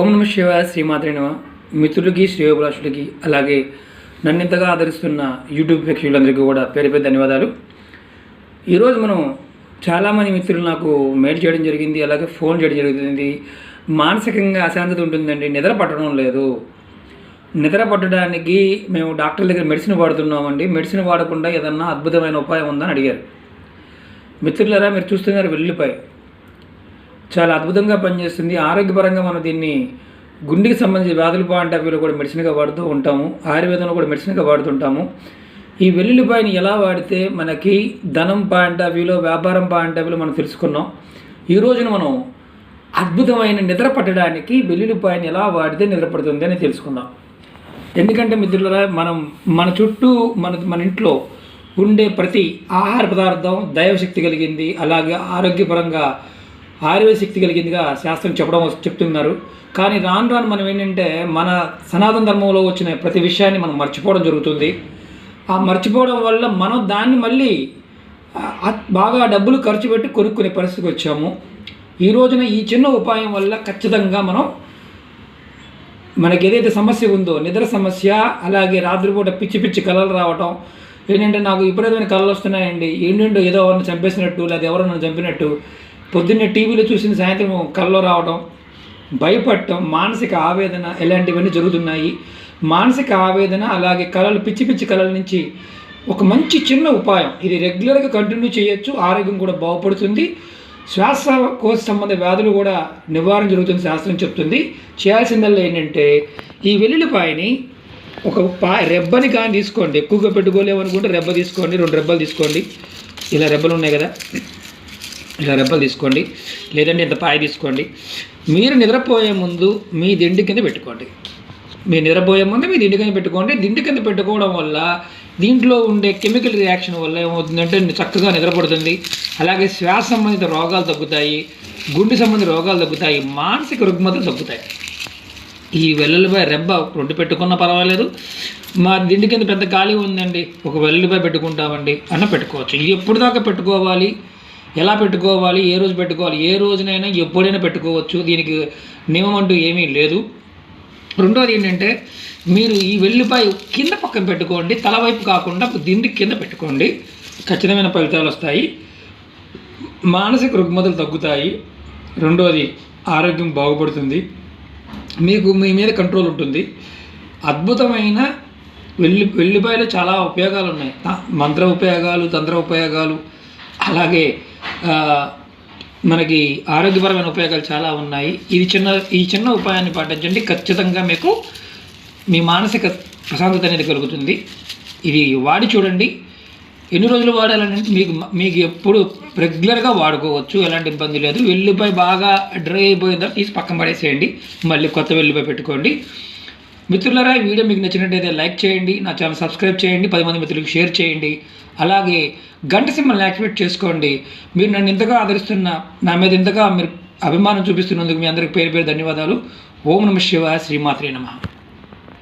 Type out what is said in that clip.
ఓం నమ శివ శ్రీమాత్రి నమ. మిత్రులకి శ్రేయోభిలాషులకి అలాగే నన్ను ఇంతగా ఆదరిస్తున్న యూట్యూబ్ ప్రేక్షకులందరికీ కూడా పేరు పేరు ధన్యవాదాలు. ఈరోజు మనం చాలామంది మిత్రులు నాకు మెయిల్ చేయడం జరిగింది అలాగే ఫోన్ చేయడం జరుగుతుంది మానసికంగా అశాంతత ఉంటుందండి నిద్ర పట్టడం లేదు. నిద్ర పట్టడానికి మేము డాక్టర్ దగ్గర మెడిసిన్ వాడుతున్నామండి. మెడిసిన్ వాడకుండా ఏదన్నా అద్భుతమైన ఉపాయం ఉందని అడిగారు. మిత్రులారా మీరు చూస్తున్నారు వెల్లుల్లిపాయ. చాలా అద్భుతంగా పనిచేస్తుంది. ఆరోగ్యపరంగా మనం దీన్ని గుండెకి సంబంధించి వ్యాధుల పాయింట్ ఆఫ్ వ్యూలో కూడా మెడిసిన్గా వాడుతూ ఉంటాము. ఆయుర్వేదంలో కూడా మెడిసిన్గా వాడుతుంటాము. ఈ వెల్లుల్లిపాయని ఎలా వాడితే మనకి ధనం పాయింట్ ఆఫ్ వ్యూలో వ్యాపారం పాయింట్ ఆఫ్ వ్యూలో మనం తెలుసుకున్నాం. ఈ రోజున మనం అద్భుతమైన నిద్ర పట్టడానికి వెల్లుల్లిపాయని ఎలా వాడితే నిద్ర పడుతుంది అని తెలుసుకుందాం. ఎందుకంటే మిత్రులరా మనం మన చుట్టూ మన మన ఇంట్లో ఉండే ప్రతి ఆహార పదార్థం దైవశక్తి కలిగింది. అలాగే ఆరోగ్యపరంగా ఆయుర్వేద శక్తి కలిగిందిగా శాస్త్రం చెప్పడం చెప్తున్నారు. కానీ రాను రాను మనం ఏంటంటే మన సనాతన ధర్మంలో వచ్చిన ప్రతి విషయాన్ని మనం మర్చిపోవడం జరుగుతుంది. ఆ మర్చిపోవడం వల్ల మనం దాన్ని మళ్ళీ బాగా డబ్బులు ఖర్చు పెట్టి కొనుక్కునే పరిస్థితికి వచ్చాము. ఈ రోజున ఈ చిన్న ఉపాయం వల్ల ఖచ్చితంగా మనం మనకి ఏదైతే సమస్య ఉందో నిద్ర సమస్య అలాగే రాత్రిపూట పిచ్చి పిచ్చి కళలు రావటం ఏంటంటే నాకు విపరీతమైన కళలు వస్తున్నాయండి. ఏంటంటే ఏదో ఎవరిని చంపేసినట్టు లేదా ఎవరో నన్ను చంపినట్టు. పొద్దున్నే టీవీలో చూసిన సాయంత్రం కల్లో రావడం భయపడటం మానసిక ఆవేదన ఇలాంటివన్నీ జరుగుతున్నాయి. మానసిక ఆవేదన అలాగే కళలు పిచ్చి పిచ్చి కళల నుంచి ఒక మంచి చిన్న ఉపాయం. ఇది రెగ్యులర్గా కంటిన్యూ చేయొచ్చు ఆరోగ్యం కూడా బాగుపడుతుంది. శ్వాసకోశ సంబంధ వ్యాధులు కూడా నివారణ జరుగుతుంది శాస్త్రం చెప్తుంది. చేయాల్సిందల్లా ఏంటంటే ఈ వెల్లుల్లిపాయని ఒక పా రెబ్బని కానీ తీసుకోండి. ఎక్కువగా పెట్టుకోలేమనుకుంటే రెబ్బ తీసుకోండి రెండు రెబ్బలు తీసుకోండి. ఇలా రెబ్బలు ఉన్నాయి కదా. ఇలా రెబ్బలు తీసుకోండి. లేదంటే ఇంత పాయ తీసుకోండి. మీరు నిద్రపోయే ముందు మీ దిండి కింద పెట్టుకోండి. మీరు నిద్రపోయే ముందు మీ దిండి కింద పెట్టుకోండి. దిండి కింద పెట్టుకోవడం వల్ల దీంట్లో ఉండే కెమికల్ రియాక్షన్ వల్ల ఏమవుతుందంటే చక్కగా నిద్రపడుతుంది. అలాగే శ్వాస సంబంధిత రోగాలు తగ్గుతాయి. గుండె సంబంధిత రోగాలు తగ్గుతాయి. మానసిక రుగ్మతలు తగ్గుతాయి. ఈ వెల్లుల్లిపాయ రెబ్బ రెండు పెట్టుకున్నా పర్వాలేదు. మా దిండి కింద పెద్ద ఖాళీ ఉందండి. ఒక వెల్లుల్లిపాయ పెట్టుకుంటామండి. అన్న పెట్టుకోవచ్చు. ఇది ఎప్పుడు దాకా పెట్టుకోవాలి? ఎలా పెట్టుకోవాలి ఏ రోజు పెట్టుకోవాలి ఏ రోజునైనా ఎప్పుడైనా పెట్టుకోవచ్చు. దీనికి నియమం అంటూ ఏమీ లేదు. రెండోది ఏంటంటే మీరు ఈ వెల్లిపాయ కింద పక్కన పెట్టుకోండి తలవైపు కాకుండా దిండి కింద పెట్టుకోండి. ఖచ్చితమైన ఫలితాలు వస్తాయి. మానసిక రుగ్మతలు తగ్గుతాయి. రెండోది ఆరోగ్యం బాగుపడుతుంది. మీకు మీ మీద కంట్రోల్ ఉంటుంది. అద్భుతమైన వెల్లి వెల్లిపాయలు చాలా ఉపయోగాలు ఉన్నాయి. మంత్ర ఉపయోగాలు తంత్ర ఉపయోగాలు అలాగే మనకి ఆరోగ్యపరమైన ఉపయోగాలు చాలా ఉన్నాయి. ఇది చిన్న ఈ చిన్న ఉపాయాన్ని పాటించండి. ఖచ్చితంగా మీకు మీ మానసిక ప్రశాంతత అనేది కలుగుతుంది. ఇది వాడి చూడండి. ఎన్ని రోజులు వాడాలంటే మీకు మీకు ఎప్పుడు రెగ్యులర్గా వాడుకోవచ్చు. ఎలాంటి ఇబ్బంది లేదు. వెల్లుపై బాగా డ్రై అయిపోయిన తర్వాత తీసి పక్కన పడేసేయండి. మళ్ళీ కొత్త వెల్లుపై పెట్టుకోండి. మిత్రులరా ఈ వీడియో మీకు నచ్చినట్టయితే లైక్ చేయండి నా ఛానల్ సబ్స్క్రైబ్ చేయండి పది మంది మిత్రులకు షేర్ చేయండి. అలాగే గంట సింబల్ని యాక్టివేట్ చేసుకోండి. మీరు నన్ను ఇంతగా ఆదరిస్తున్న నా మీద ఇంతగా మీరు అభిమానం చూపిస్తున్నందుకు మీ అందరికి పేరు పేరు ధన్యవాదాలు. ఓం నమ శివ శ్రీమాత్రే నమ.